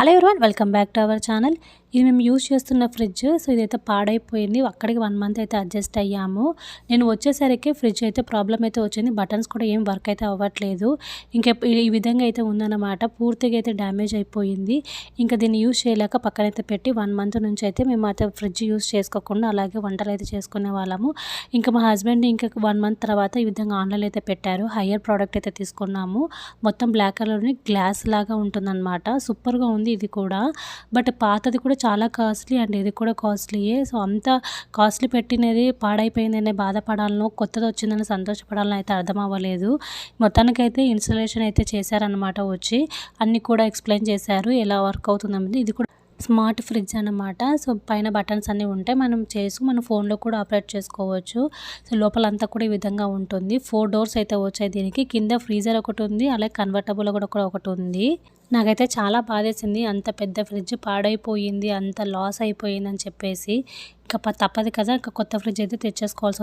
Hello everyone welcome back to our channel ఇది మేము use చేస్తున్న ఫ్రిడ్జ్ సో ఇదైతే పాడైపోయింది. అక్కడికి వన్ మంత్ అయితే అడ్జస్ట్ అయ్యాము. నేను వచ్చేసరికి ఫ్రిడ్జ్ అయితే ప్రాబ్లం అయితే వచ్చింది. బటన్స్ కూడా ఏం వర్క్ అయితే అవ్వట్లేదు. ఇంకా ఈ విధంగా అయితే ఉందన్నమాట. పూర్తిగా అయితే డ్యామేజ్ అయిపోయింది. ఇంకా దీన్ని యూజ్ చేయలేక పక్కనైతే పెట్టి వన్ మంత్ నుంచి అయితే మేము అయితే ఫ్రిడ్జ్ యూజ్ చేసుకోకుండా అలాగే వంటలు అయితే చేసుకునే వాళ్ళము. ఇంకా మా హస్బెండ్ ఇంకా వన్ మంత్ తర్వాత ఈ విధంగా ఆన్లైన్ అయితే పెట్టారు. హయ్యర్ ప్రోడక్ట్ అయితే తీసుకున్నాము. మొత్తం బ్లాక్ కలర్ని గ్లాస్ లాగా ఉంటుందన్నమాట. సూపర్గా ఉంది. ఇది కూడా. బట్ పాతది కూడా చాలా కాస్ట్లీ అండ్ ఇది కూడా కాస్ట్లీయే. సో అంత కాస్ట్లీ పెట్టినది పాడైపోయిందనే బాధపడాలను కొత్తది వచ్చిందని సంతోషపడాలని అయితే అర్థం అవ్వలేదు. మొత్తానికైతే ఇన్స్టలేషన్ అయితే చేశారనమాట వచ్చి అన్నీ కూడా ఎక్స్ప్లెయిన్ చేశారు. ఎలా వర్క్ అవుతుందని ఇది కూడా స్మార్ట్ ఫ్రిడ్జ్ అనమాట సో పైన బటన్స్ అన్నీ ఉంటాయి మనం చేసి మన ఫోన్లో కూడా ఆపరేట్ చేసుకోవచ్చు. సో లోపలంతా కూడా ఈ విధంగా ఉంటుంది. ఫోర్ డోర్స్ అయితే వచ్చాయి దీనికి. కింద ఫ్రీజర్ ఒకటి ఉంది అలాగే కన్వర్టబుల్ కూడా ఒకటి ఉంది. నాకైతే చాలా బాధేసింది. అంత పెద్ద ఫ్రిడ్జ్ పాడైపోయింది అంత లాస్ అయిపోయింది అని చెప్పేసి. ఇంకా తప్పదు కదా ఇంకా కొత్త ఫ్రిడ్జ్ అయితే తెచ్చేసుకోవాల్సి